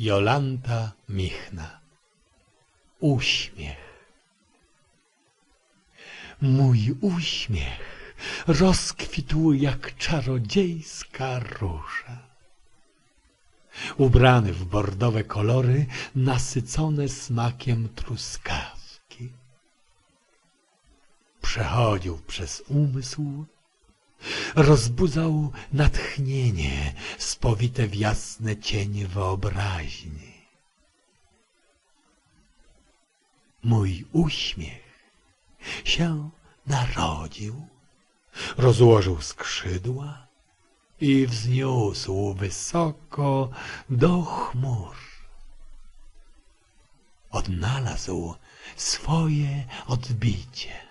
Jolanta Michna Uśmiech Mój uśmiech rozkwitł jak czarodziejska róża. Ubrany w bordowe kolory, nasycone smakiem truskawki. Przechodził przez umysł, rozbudzał natchnienie spowite w jasne cienie wyobraźni. Mój uśmiech się narodził, rozłożył skrzydła i wzniósł wysoko do chmur. Odnalazł swoje odbicie.